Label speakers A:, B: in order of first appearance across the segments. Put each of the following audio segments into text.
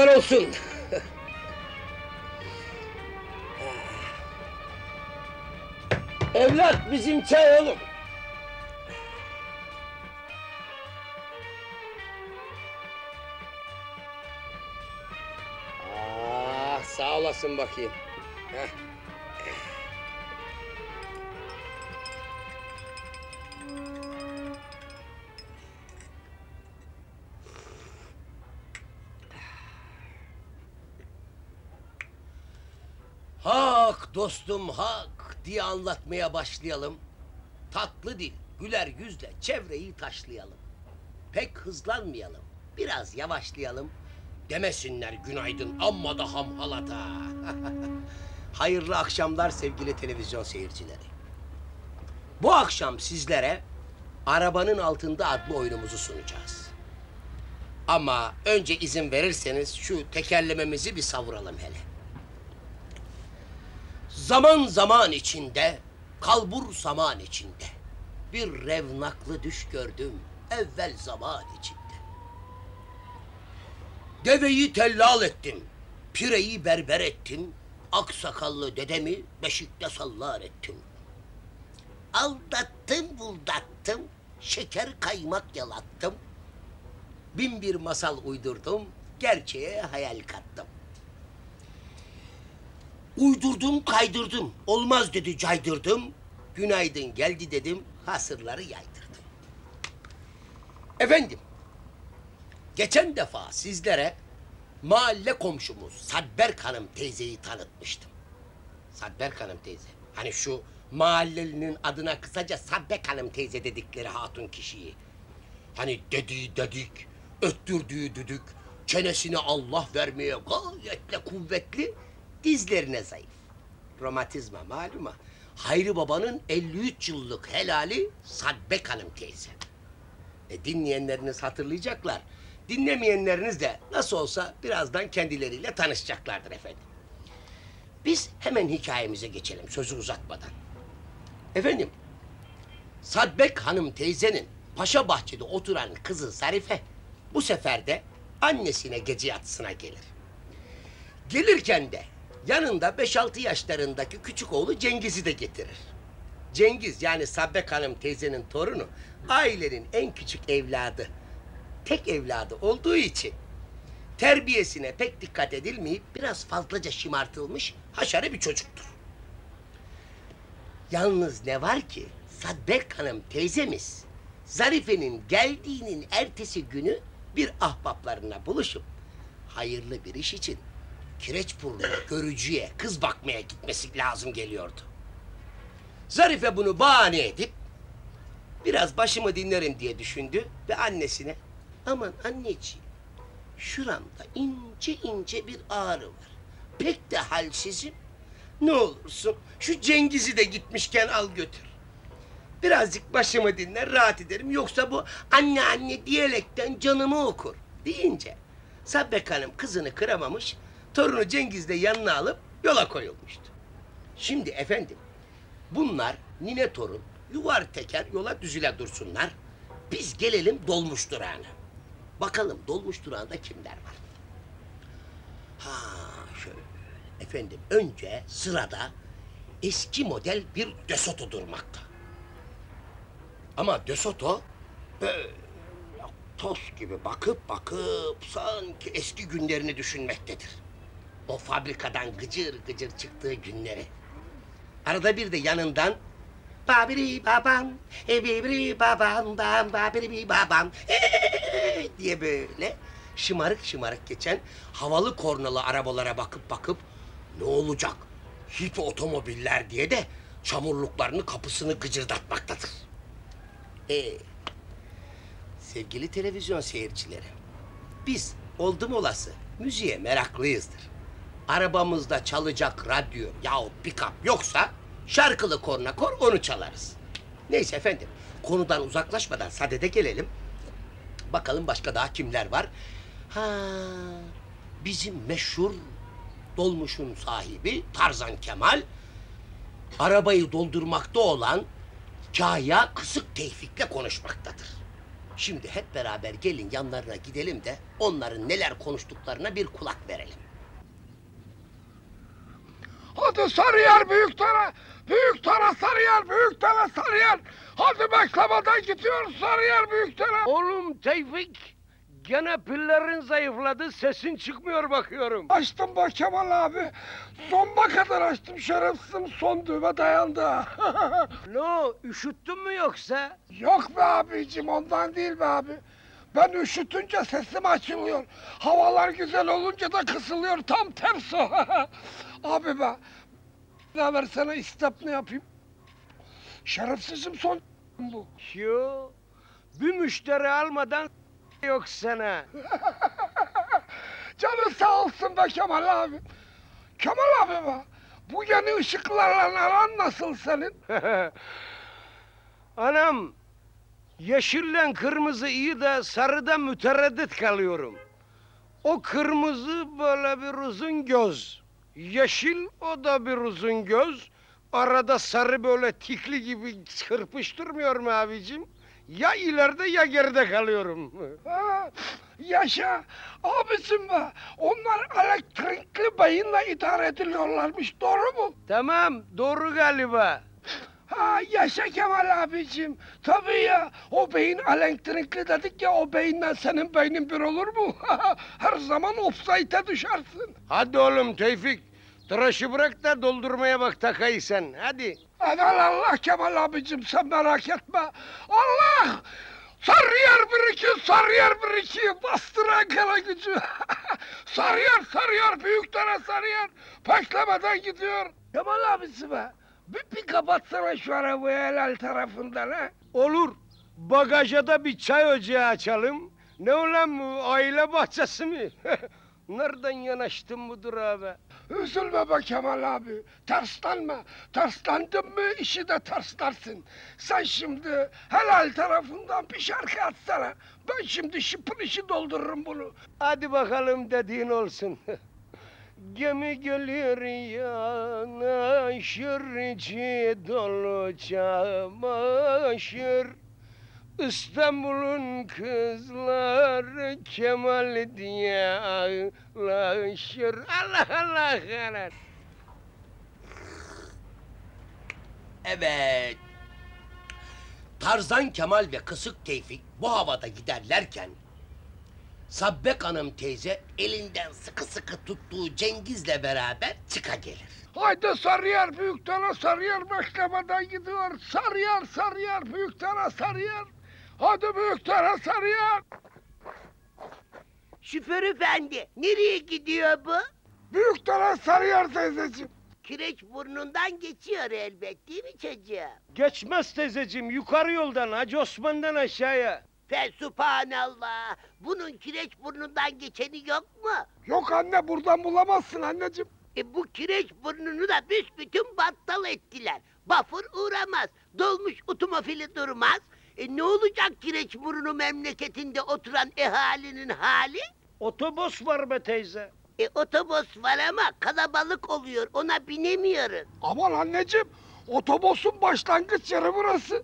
A: uğurlar olsun. Evlat bizim çay oğlum. Ah, sağ olasın bakayım. Heh. Hak dostum hak diye anlatmaya başlayalım. Tatlı dil, güler yüzle çevreyi taşlayalım. Pek hızlanmayalım, biraz yavaşlayalım. Demesinler günaydın amma da hamhalata. Hayırlı akşamlar sevgili televizyon seyircileri. Bu akşam sizlere Arabanın Altında adlı oyunumuzu sunacağız. Ama önce izin verirseniz şu tekerlememizi bir savuralım hele. Zaman zaman içinde, kalbur zaman içinde. Bir revnaklı düş gördüm evvel zaman içinde. Deveyi tellal ettim, pireyi berber ettim. Aksakallı dedemi beşikte sallar ettim. Aldattım buldattım, şeker kaymak yalattım. Bin bir masal uydurdum, gerçeğe hayal kattım. Uydurdum kaydırdım. Olmaz dedi caydırdım. Günaydın geldi dedim. Hasırları yaydırdım. Efendim. Geçen defa sizlere mahalle komşumuz Sadberk Hanım teyzeyi tanıtmıştım. Sadberk Hanım teyze. Hani şu mahallelinin adına kısaca Sabbek Hanım teyze dedikleri hatun kişiyi. Hani dediği dedik, öttürdüğü düdük, çenesini Allah vermeye gayetle kuvvetli, dizlerine zayıf. Romatizma maluma. Hayri Baba'nın 53 yıllık helali Sadbek Hanım teyze. E, dinleyenleriniz hatırlayacaklar. Dinlemeyenleriniz de nasıl olsa birazdan kendileriyle tanışacaklardır efendim. Biz hemen hikayemize geçelim sözü uzatmadan. Efendim, Sadbek Hanım teyzenin Paşa Bahçe'de oturan kızı Zarife bu sefer de annesine gece yatısına gelir. Gelirken de yanında 5-6 yaşlarındaki küçük oğlu Cengiz'i de getirir. Cengiz yani Sabbek Hanım teyzenin torunu ailenin en küçük evladı. Tek evladı olduğu için terbiyesine pek dikkat edilmeyip biraz fazlaca şımartılmış haşarı bir çocuktur. Yalnız ne var ki Saddek Hanım teyzemiz Zarife'nin geldiğinin ertesi günü bir ahbaplarına buluşup hayırlı bir iş için Kireçburnu'na görücüye kız bakmaya gitmesi lazım geliyordu. Zarife bunu bahane edip biraz başımı dinlerim diye düşündü ve annesine aman anneciğim şuramda ince ince bir ağrı var. Pek de halsizim. Ne olursun şu Cengiz'i de gitmişken al götür. Birazcık başımı dinler rahat ederim. Yoksa bu anne anne diyalekten canımı okur deyince Sabbek Hanım kızını kıramamış, torunu Cengiz de yanına alıp yola koyulmuştu. Şimdi efendim bunlar nine torun yuvar teker yola düzüle dursunlar. Biz gelelim dolmuş durağına. Bakalım dolmuş durağında kimler var? Ha şöyle efendim önce sırada eski model bir Desoto durmakta. Ama Desoto böyle toz gibi bakıp bakıp sanki eski günlerini düşünmektedir. O fabrikadan gıcır gıcır çıktığı günleri. Arada bir de yanından babiri babam, e bibiri babam, bam babiri babam diye böyle şımarık şımarık geçen havalı kornalı arabalara bakıp bakıp ne olacak hipi otomobiller diye de çamurluklarını kapısını gıcırdatmaktadır. Ee, sevgili televizyon seyircileri, biz oldum olası müziğe meraklıyızdır. Arabamızda çalacak radyo yahut pick-up yoksa şarkılı korna kor onu çalarız. Neyse efendim konudan uzaklaşmadan sadede gelelim. Bakalım başka daha kimler var? Ha, bizim meşhur dolmuşun sahibi Tarzan Kemal arabayı doldurmakta olan Kaya kısık tevfikle konuşmaktadır.
B: Şimdi hep beraber gelin yanlarına gidelim de onların neler konuştuklarına bir kulak verelim.
C: Hadi Sarıyer büyük tara. Büyük tara Sarıyer büyük tara Sarıyer. Hadi beklemeden gidiyoruz Sarıyer büyük tara.
D: Oğlum Tevfik, gene pillerin zayıfladı, sesin çıkmıyor bakıyorum.
C: Açtım bak Kemal abi. Sonuna kadar açtım şerefsizim son düğme dayandı.
D: Ne o, üşüttün mü yoksa?
C: Yok be abicim ondan değil be abi. Ben üşütünce sesim açılıyor. Havalar güzel olunca da kısılıyor. Tam tersi. abi be. Ne versene istep ne yapayım? Şerefsizim son bu.
D: Yo, bir müşteri almadan yok sana.
C: Canı sağ olsun be Kemal abi. Kemal abi be. Bu yeni ışıklarla aran nasıl senin?
D: Anam, yeşille kırmızı iyi de sarıda mütereddit kalıyorum. O kırmızı böyle bir uzun göz. Yeşil o da bir uzun göz. Arada sarı böyle tikli gibi çırpıştırmıyor mu abicim? Ya ileride ya geride kalıyorum.
C: Ha, yaşa. Abicim be. Onlar elektrikli beyinle idare ediliyorlarmış. Doğru mu?
D: tamam, doğru galiba.
C: Ha yaşa Kemal abicim. Tabii ya. O beyin elektrikli dedik ya o beyinle senin beynin bir olur mu? Her zaman offside'e düşersin.
D: Hadi oğlum Tevfik, tıraşı bırak da doldurmaya bak takayı sen, hadi.
C: Evel Allah Kemal abicim sen merak etme. Allah! Sarıyer bir iki, Sarıyer bir iki, bastır Ankara gücü. sarıyer, Sarıyer, büyük tane Sarıyer. Beklemeden gidiyor. Kemal abisi be, bir, bir kapatsana şu arabayı helal tarafından ha.
D: Olur, bagaja da bir çay ocağı açalım. Ne ulan bu, aile bahçesi mi? Nereden yanaştın budur abi?
C: Üzülme be Kemal abi, terslenme. Terslendin mi işi de terslersin. Sen şimdi helal tarafından bir şarkı atsana. Ben şimdi şıpır işi doldururum bunu.
D: Hadi bakalım dediğin olsun. Gemi gelir yanaşır dolu çamaşır. İstanbul'un kızları Kemal diye ağlaşır. Allah Allah Allah.
B: Evet. Tarzan Kemal ve Kısık Tevfik bu havada giderlerken Sabbek Hanım teyze elinden sıkı sıkı tuttuğu Cengiz'le beraber çıka gelir.
C: Haydi Sarıyer büyük tane Sarıyer beklemeden gidiyor. Sarıyer Sarıyer büyük tane Sarıyer. Hadi büyük tane Sarıyer.
A: Şoför efendi, nereye gidiyor bu?
C: Büyük tane Sarıyer teyzeciğim.
A: Kireç burnundan geçiyor elbet değil mi çocuğum?
D: Geçmez teyzeciğim yukarı yoldan Hacı Osman'dan aşağıya.
A: Fesubhanallah, bunun kireç burnundan geçeni yok mu?
C: Yok anne buradan bulamazsın anneciğim.
A: E bu kireç burnunu da büsbütün battal ettiler. Bafır uğramaz, dolmuş otomobili durmaz. E ne olacak kireç burnu memleketinde oturan ehalinin hali?
D: Otobüs var be teyze.
A: E otobüs var ama kalabalık oluyor, ona binemiyoruz.
C: Aman anneciğim otobüsün başlangıç yeri burası.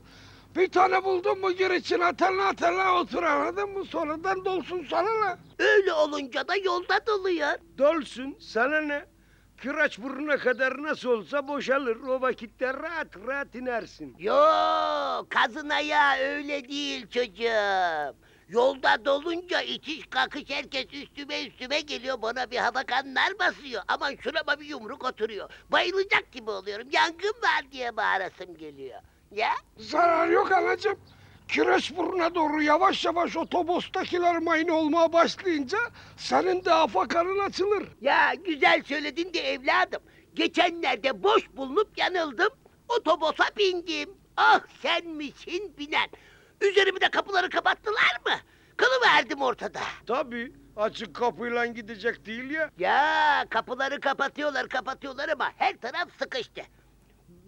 C: Bir tane buldun mu gir içine tella tella otur anladın mı? Sonradan dolsun sana ne?
A: Öyle olunca da yolda doluyor.
D: Dolsun sana ne? Kıraç burnuna kadar nasıl olsa boşalır. O vakitte rahat rahat inersin.
A: Yo, kazın ayağı öyle değil çocuğum. Yolda dolunca itiş kakış herkes üstüme üstüme geliyor bana bir hava kanlar basıyor. Aman şurama bir yumruk oturuyor. Bayılacak gibi oluyorum. Yangın var diye bağırasım geliyor. Ya?
C: Zarar yok anacığım. Kireç burnuna doğru yavaş yavaş otobüstekiler mayın olmaya başlayınca senin de afakarın açılır.
A: Ya güzel söyledin de evladım. Geçenlerde boş bulunup yanıldım. Otobüse bindim. Ah sen misin binen. Üzerimi de kapıları kapattılar mı? Kılıverdim ortada.
D: Tabii açık kapıyla gidecek değil ya.
A: Ya kapıları kapatıyorlar kapatıyorlar ama her taraf sıkıştı.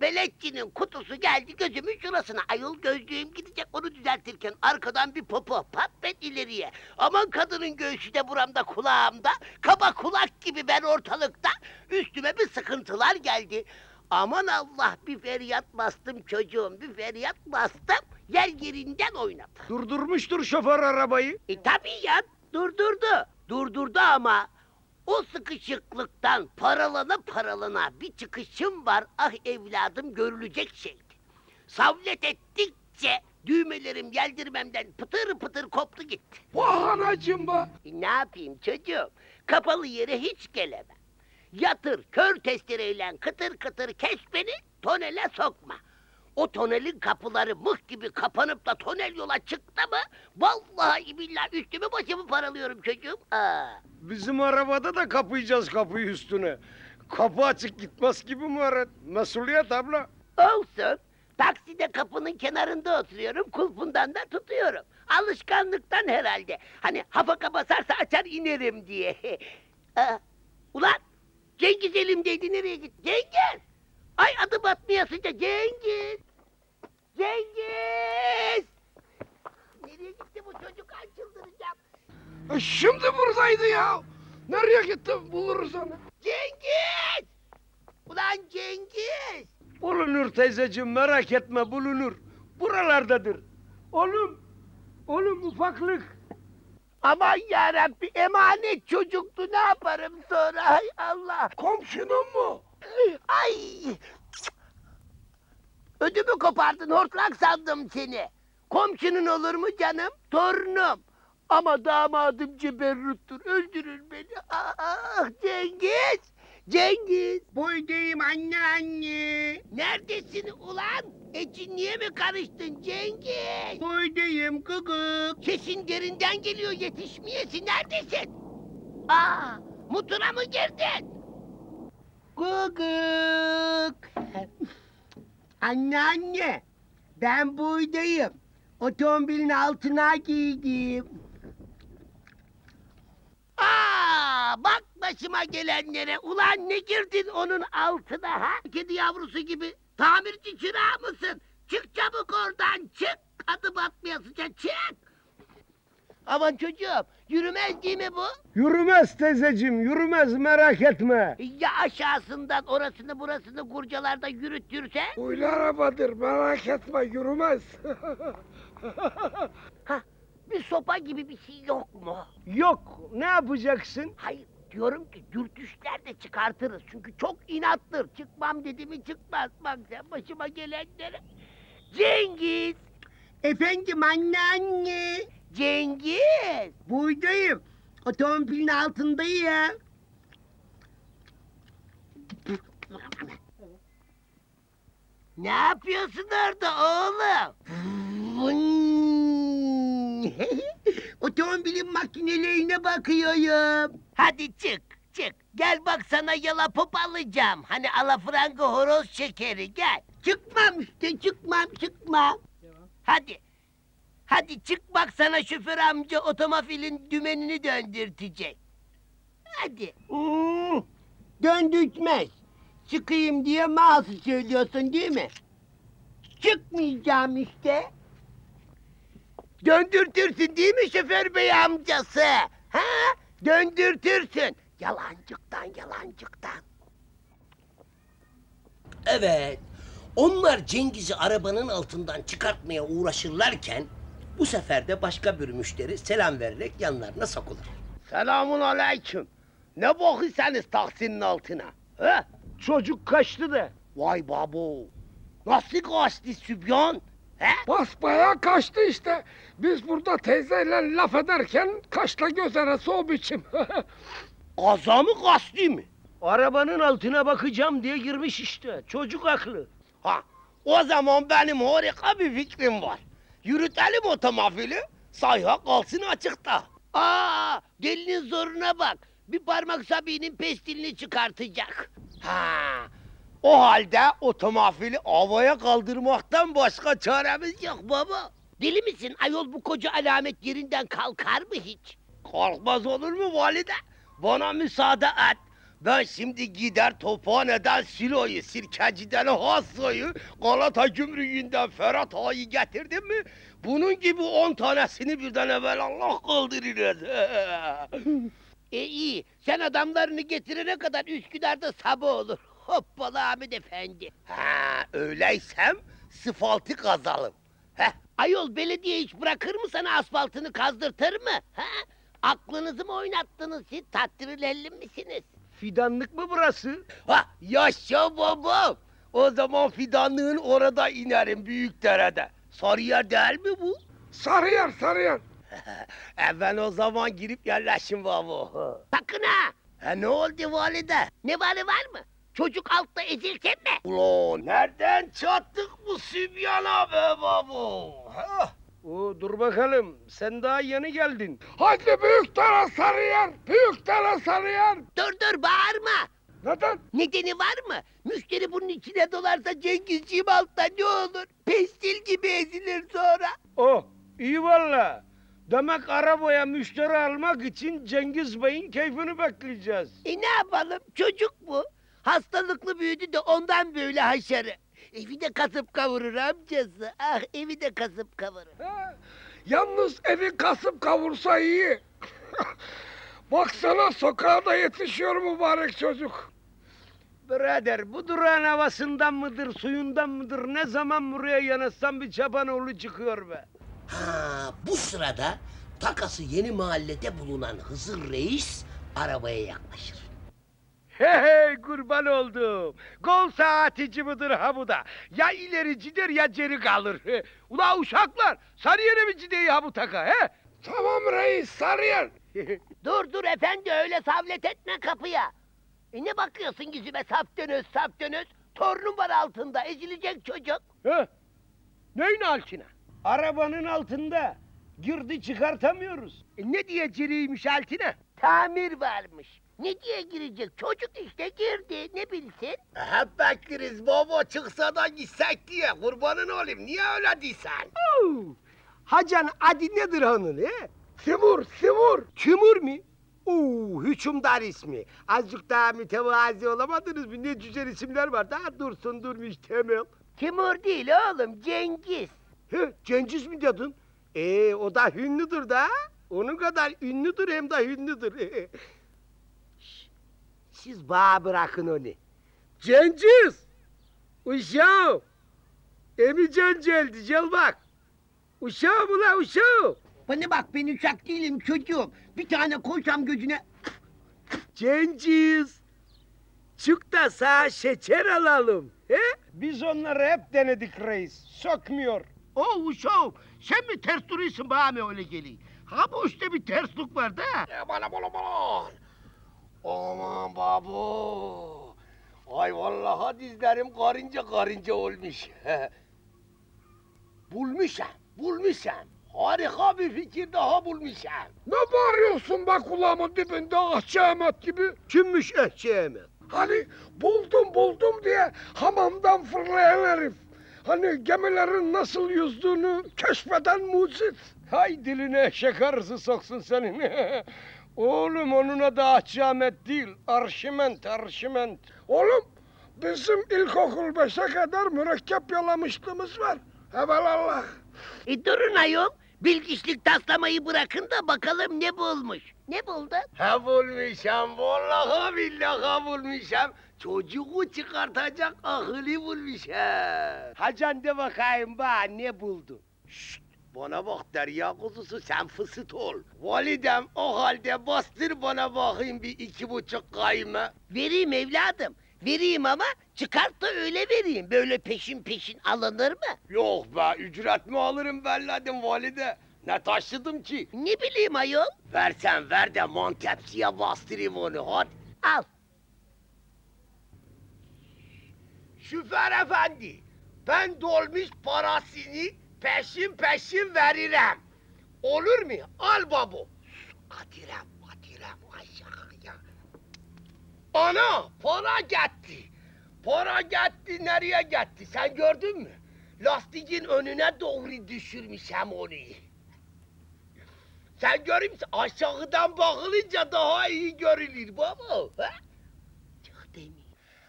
A: Beletçinin kutusu geldi gözümün şurasına. Ayol gözlüğüm gidecek onu düzeltirken arkadan bir popo pat ben ileriye. Aman kadının göğsü de buramda kulağımda. Kaba kulak gibi ben ortalıkta. Üstüme bir sıkıntılar geldi. Aman Allah bir feryat bastım çocuğum bir feryat bastım. yer yerinden oynatır.
D: Durdurmuştur şoför arabayı.
A: E tabii ya durdurdu. Durdurdu ama o sıkışıklıktan paralana paralana bir çıkışım var ah evladım görülecek şeydi. Savlet ettikçe düğmelerim yeldirmemden pıtır pıtır koptu gitti.
C: Vah anacığım be.
A: E, ne yapayım çocuğum? Kapalı yere hiç gelemem. Yatır kör testereyle kıtır kıtır kes beni tonele sokma. O tonelin kapıları mıh gibi kapanıp da tonel yola çıktı mı... ...vallahi billahi üstümü başımı paralıyorum çocuğum. Aa.
D: Bizim arabada da kapayacağız kapıyı üstüne. Kapı açık gitmez gibi Muharrem. Mesuliyet abla.
A: Olsun. Takside kapının kenarında oturuyorum, kulpundan da tutuyorum. Alışkanlıktan herhalde. Hani hafaka basarsa açar inerim diye. Aa, ulan Cengiz elimdeydi nereye gitti? Cengiz! Ay adım atmayasıca Cengiz! Cengiz! Nereye gitti bu çocuk? Ay çıldıracağım.
C: E, Şimdi buradaydı ya. Nereye gitti buluruz onu.
A: Cengiz! Ulan Cengiz!
D: Bulunur teyzeciğim merak etme bulunur. Buralardadır. Oğlum, oğlum ufaklık.
A: Aman yarabbi emanet çocuktu ne yaparım sonra ay Allah.
C: Komşunun mu?
A: Ay! Ödümü kopardın hortlak sandım seni. Komşunun olur mu canım? Torunum. Ama damadım ceberruttur. Öldürür beni. Ah Cengiz! Cengiz!
B: Buradayım anne anne.
A: Neredesin ulan? Ecinliğe mi karıştın Cengiz?
B: Buradayım gıgık.
A: Sesin derinden geliyor yetişmeyesi. Neredesin? Aa! Mutura mı girdin?
B: Gıgık. Anne anne. Ben buradayım. Otomobilin altına giydim.
A: Aa, bak başıma gelenlere. Ulan ne girdin onun altına ha? Kedi yavrusu gibi. Tamirci çırağı mısın? Çık çabuk oradan çık. Adım atmayasıca çık. Aman çocuğum yürümez değil mi bu?
D: Yürümez teyzeciğim yürümez merak etme.
A: Ya aşağısından orasını burasını kurcalarda yürütürse?
C: Huylu arabadır merak etme yürümez.
A: Hah, bir sopa gibi bir şey yok mu?
D: Yok ne yapacaksın?
A: Hayır diyorum ki dürtüşler de çıkartırız. Çünkü çok inattır. Çıkmam dedi mi çıkmaz. Bak sen başıma gelenlere. Cengiz!
B: Efendim anne anne.
A: Cengiz!
B: Buradayım. Otomobilin altındayım.
A: Ne yapıyorsun orada oğlum?
B: Otomobilin makinelerine bakıyorum.
A: Hadi çık çık. Gel bak sana yalapop alacağım. Hani alafranga horoz şekeri gel.
B: Çıkmam işte çıkmam çıkmam.
A: Hadi. Hadi çık bak sana şoför amca otomobilin dümenini döndürtecek. Hadi.
B: Hmm, döndürtmez. Çıkayım diye mağazı söylüyorsun değil mi? Çıkmayacağım işte.
A: Döndürtürsün değil mi şoför bey amcası? Ha? Döndürtürsün. Yalancıktan yalancıktan.
B: Evet. Onlar Cengiz'i arabanın altından çıkartmaya uğraşırlarken bu sefer de başka bir müşteri selam vererek yanlarına sokulur.
A: Selamun aleyküm. Ne bakıyorsunuz taksinin altına? He?
D: Çocuk kaçtı da.
A: Vay babo. Nasıl kaçtı sübyan? He?
C: Basbaya kaçtı işte. Biz burada teyzeyle laf ederken kaşla göz arası o biçim.
A: Kaza mı kaçtı mı?
D: Arabanın altına bakacağım diye girmiş işte. Çocuk haklı.
A: Ha, o zaman benim harika bir fikrim var. Yürütelim otomobili, sayha kalsın açıkta. Aa, delinin zoruna bak. Bir parmak Sabi'nin pestilini çıkartacak. Ha, o halde otomobili havaya kaldırmaktan başka çaremiz yok baba. Deli misin? Ayol bu koca alamet yerinden kalkar mı hiç? Kalkmaz olur mu valide? Bana müsaade et. Ben şimdi gider tophaneden Silo'yu, Sirkeci'den Hasso'yu, Galata Gümrüğü'nden Ferhat Ağa'yı getirdim mi? Bunun gibi on tanesini birden evvel Allah kaldırırız. e iyi, sen adamlarını getirene kadar Üsküdar'da sabah olur. Hoppala Ahmet Efendi. Ha, öyleysem sıfaltı kazalım. Heh, Ayol belediye hiç bırakır mı sana asfaltını kazdırtır mı? Ha? Aklınızı mı oynattınız siz? Tattirelli misiniz?
D: Fidanlık mı burası?
B: Ha yaşa babam. O zaman fidanlığın orada inerim büyük derede. Sarıyer değil mi bu?
C: Sarıyer Sarıyer.
B: E ben o zaman girip yerleşim baba.
A: Sakın ha!
B: Ha ne oldu valide?
A: Ne var var mı? Çocuk altta ezilsin mi?
B: Ulan nereden çattık bu sübyana be baba? Ha?
D: Oo, dur bakalım sen daha yeni geldin.
C: Hadi büyükdere Sarıyer. Büyükdere Sarıyer.
A: Dur dur bağırma!
C: Neden?
A: Nedeni var mı? Müşteri bunun içine dolarsa Cengizciğim altta ne olur? Pestil gibi ezilir sonra.
D: Oh iyi valla. Demek arabaya müşteri almak için Cengiz Bey'in keyfini bekleyeceğiz.
A: E ne yapalım? Çocuk bu. Hastalıklı büyüdü de ondan böyle haşarı. Evi de kasıp kavurur amcası. Ah evi de kasıp kavurur.
C: Ha, Yalnız evi kasıp kavursa iyi. Baksana sokağa da yetişiyor mübarek çocuk.
D: Birader bu durağın havasından mıdır suyundan mıdır ne zaman buraya yanaşsam bir çapanoğlu çıkıyor be.
B: Ha, bu sırada takası yeni mahallede bulunan Hızır Reis arabaya yaklaşır.
D: Hey hey kurban oldum. Gol saatici mıdır ha bu da? Ya ileri gider ya geri kalır. Ula uşaklar sarıyere mi gideyi ha bu taka he?
C: Tamam reis Sarıyer.
A: Dur dur efendi öyle savlet etme kapıya. E ne bakıyorsun yüzüme sap dönöz sap dönöz. Torunum var altında ezilecek çocuk.
D: He? Neyin altına? Arabanın altında. Girdi çıkartamıyoruz. E ne diye giriymiş altına?
A: Tamir varmış. Ne diye girecek? Çocuk işte girdi. Ne bilsin?
B: Hep bekleriz baba çıksa da gitsek diye kurbanın olayım niye öyle diysen?
D: Oo, Hacan adı nedir onun he?
C: Simur, Simur.
D: Timur mi? Oo, hükümdar ismi. Azıcık daha mütevazi olamadınız mı? Ne güzel isimler var. Daha dursun durmuş temel.
A: Timur değil oğlum Cengiz.
D: He, Cengiz mi dedin? Ee, o da ünlüdür da. Onun kadar ünlüdür hem de ünlüdür. Siz bana bırakın onu. Cengiz! Uşağım! Emican geldi, gel bak. Uşağım ulan uşağım.
A: Bana bak ben uşak değilim çocuğum. Bir tane koysam gözüne...
D: Cengiz! Çık da sağ şeker alalım. He? Biz onları hep denedik reis. Sökmüyor. O uşağım sen mi ters duruyorsun bana mı öyle geliyor? Ha bu işte bir terslik var da.
B: Bana bana bana. Aman babu. Ay vallahi dizlerim karınca karınca olmuş. bulmuşum, bulmuşum. Harika bir fikir daha bulmuşum.
C: Ne bağırıyorsun bak kulağımın dibinde ahçı Ahmet gibi?
D: Kimmiş ehçi Ahmet?
C: Hani buldum buldum diye hamamdan fırlayan herif. Hani gemilerin nasıl yüzdüğünü keşfeden mucit.
D: Hay diline eşek arısı soksun senin. Oğlum onun adı Ahçı Ahmet değil. Arşiment, arşiment.
C: Oğlum bizim ilkokul beşe kadar mürekkep yalamışlığımız var. Evelallah.
A: E durun ayol. Bilgiçlik taslamayı bırakın da bakalım ne bulmuş. Ne buldu?
B: Ha bulmuşum, vallahi billahi bulmuşum. Çocuğu çıkartacak ahılı bulmuşum.
D: Hacan de bakayım bana ne buldu?
B: Şşt, bana bak derya kuzusu sen fısıt ol. Validem o halde bastır bana bakayım bir iki buçuk kayma.
A: Vereyim evladım. Vereyim ama çıkart da öyle vereyim. Böyle peşin peşin alınır mı?
B: Yok be ücret mi alırım belledim valide. Ne taşıdım ki?
A: Ne bileyim ayol.
B: Versen ver de mantepsiye bastırayım onu hadi.
A: Al.
B: Şoför efendi, ben dolmuş parasını peşin peşin veririm. Olur mu? Al babu. Kadirem, kadirem aşağıya. Ana, para gitti. Para gitti, nereye gitti? Sen gördün mü? Lastiğin önüne doğru düşürmüşüm onu. Sen görür müsün? Aşağıdan bakılınca daha iyi görülür baba. Ha?
A: Çık demin.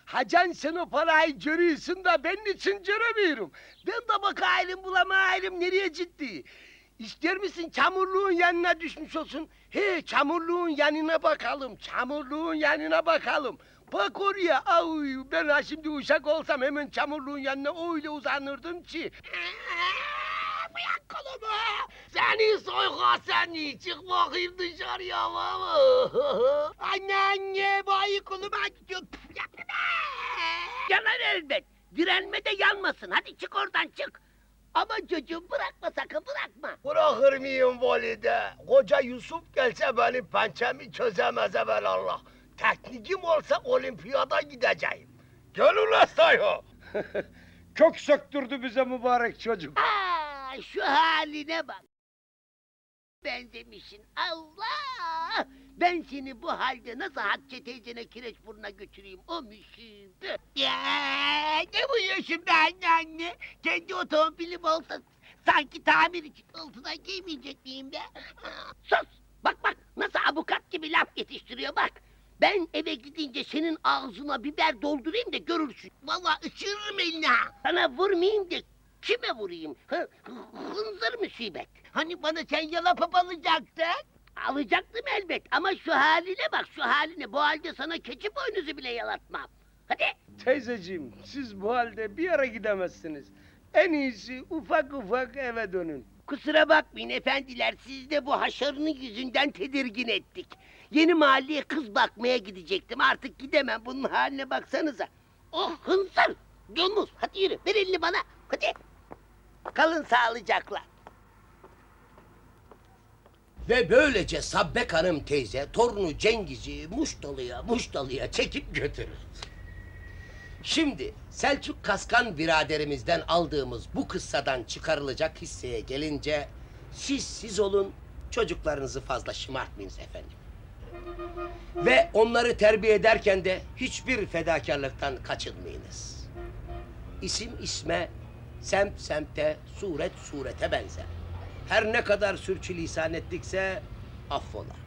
D: Hacan sen o parayı görüyorsun da ben için göremiyorum. Ben de bakayım bulamayayım nereye ciddi. İster misin çamurluğun yanına düşmüş olsun? He çamurluğun yanına bakalım. Çamurluğun yanına bakalım. Bak oraya. Ay, ben ha şimdi uşak olsam hemen çamurluğun yanına öyle uzanırdım ki.
B: Bırak kolumu. Seni soyka seni. Çık bakayım dışarıya baba. anne anne koluma. Püf, Yapma.
A: Yanar elbet. Direnme de yanmasın. Hadi çık oradan çık. Ama çocuğum bırakma sakın bırakma.
B: Bırakır mıyım valide? Koca Yusuf gelse benim pençemi çözemez Allah. Teknikim olsa olimpiyada gideceğim. Gel ulan sayo.
D: Kök söktürdü bize mübarek çocuk.
A: Aa, şu haline bak. Benzemişsin. Allah! Ben seni bu halde nasıl Hatice teyzene kireç burnuna götüreyim o müşürdü. Ya ne bu şimdi anne anne? Kendi otomobilim olsa sanki tamir için altına giymeyecek miyim be? Sus! Bak bak nasıl avukat gibi laf yetiştiriyor bak. Ben eve gidince senin ağzına biber doldurayım da görürsün. Vallahi ısırırım eline ha. Sana vurmayayım da kime vurayım? Hı, hınzır musibet. Hani bana sen yalapıp alacaktın? Alacaktım elbet ama şu haline bak şu haline. Bu halde sana keçi boynuzu bile yalatmam. Hadi.
D: Teyzeciğim siz bu halde bir yere gidemezsiniz. En iyisi ufak ufak eve dönün.
A: Kusura bakmayın efendiler siz de bu haşarının yüzünden tedirgin ettik. Yeni mahalleye kız bakmaya gidecektim artık gidemem bunun haline baksanıza. Oh hınzır domuz hadi yürü ver elini bana hadi. Kalın sağlıcakla.
B: Ve böylece Sabbek Hanım teyze torunu Cengiz'i muştalıya muştalıya çekip götürür. Şimdi Selçuk Kaskan biraderimizden aldığımız bu kıssadan çıkarılacak hisseye gelince siz siz olun çocuklarınızı fazla şımartmayınız efendim. Ve onları terbiye ederken de hiçbir fedakarlıktan kaçınmayınız. İsim isme, semt semte, suret surete benzer. Her ne kadar sürçülisan ettikse affola.